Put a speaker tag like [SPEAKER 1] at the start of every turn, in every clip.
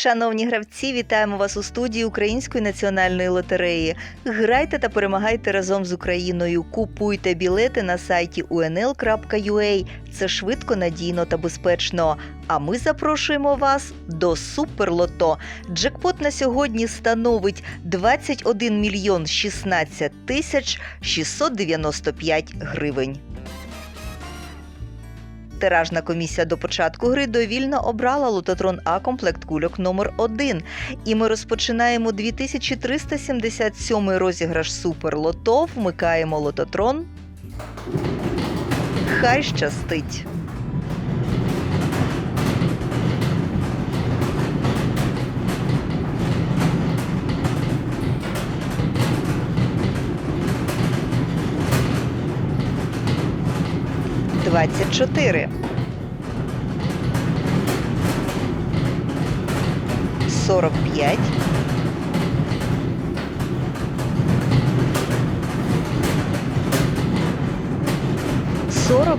[SPEAKER 1] Шановні гравці, вітаємо вас у студії Української національної лотереї. Грайте та перемагайте разом з Україною. Купуйте білети на сайті unl.ua. Це швидко, надійно та безпечно. А ми запрошуємо вас до Суперлото. Джекпот на сьогодні становить 21 мільйон 16 тисяч 695 гривень. Тиражна комісія до початку гри довільно обрала лототрон А комплект кульок номер 1 І ми розпочинаємо 2377 розіграш Супер Лото. Вмикаємо лототрон. Хай щастить! Двадцять чотири. Сорок п'ять. Сорок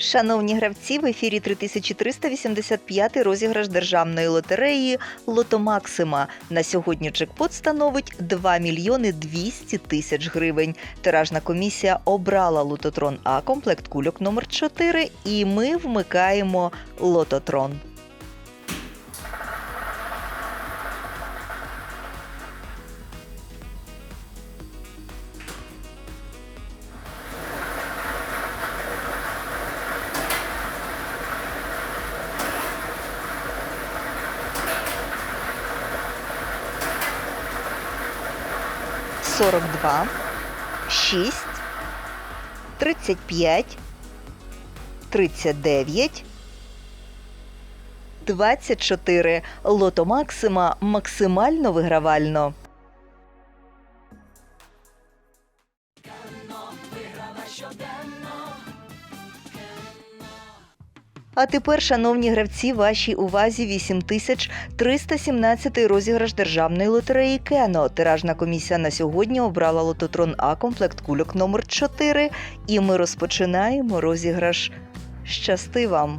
[SPEAKER 1] Шановні гравці, в ефірі 3385 розіграш державної лотереї Лото Максима. На сьогодні джекпот становить 2 мільйони 200 тисяч гривень. Тиражна комісія обрала лототрон А комплект кульок номер 4 і ми вмикаємо лототрон. Сорок два, шість, тридцять п'ять, тридцять дев'ять, двадцять чотири. Лото Максима максимально вигравально. А тепер, шановні гравці, вашій увазі 8317 розіграш державної лотереї Кено. Тиражна комісія на сьогодні обрала лототрон А комплект кульок номер 4 І ми розпочинаємо розіграш. Щасти вам!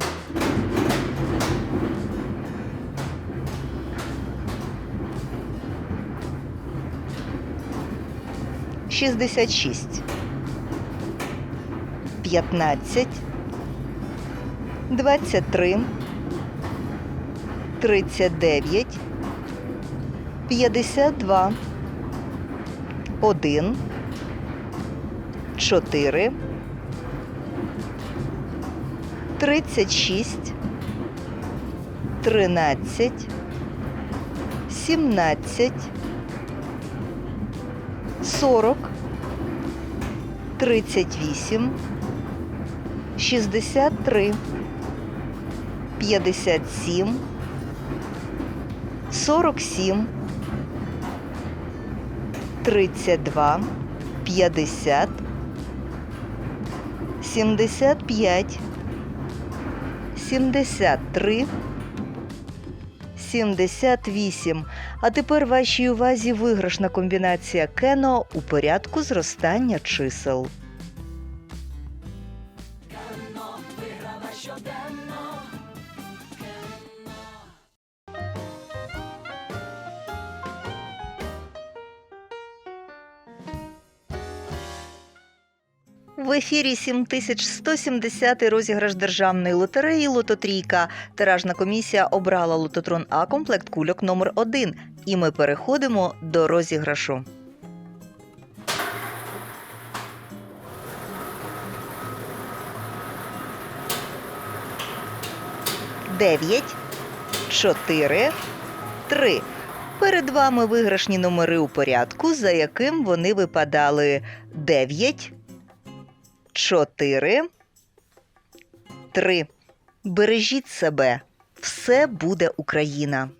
[SPEAKER 1] Шістдесят шість. П'ятнадцять. 23, 39, 52, 1, 4, 36, 13, 17, 40, 38, 63, 57, 47, 32, 50, 75, 73, 78. А тепер вашій увазі виграшна комбінація Кено у порядку зростання чисел. В ефірі 7170 розіграш державної лотереї Лототрійка. Тиражна комісія обрала лототрон А комплект кульок номер 1 І ми переходимо до розіграшу. Дев'ять, чотири, три. Перед вами виграшні номери у порядку, за яким вони випадали 9, 4, 3. Бережіть себе. Все буде Україна.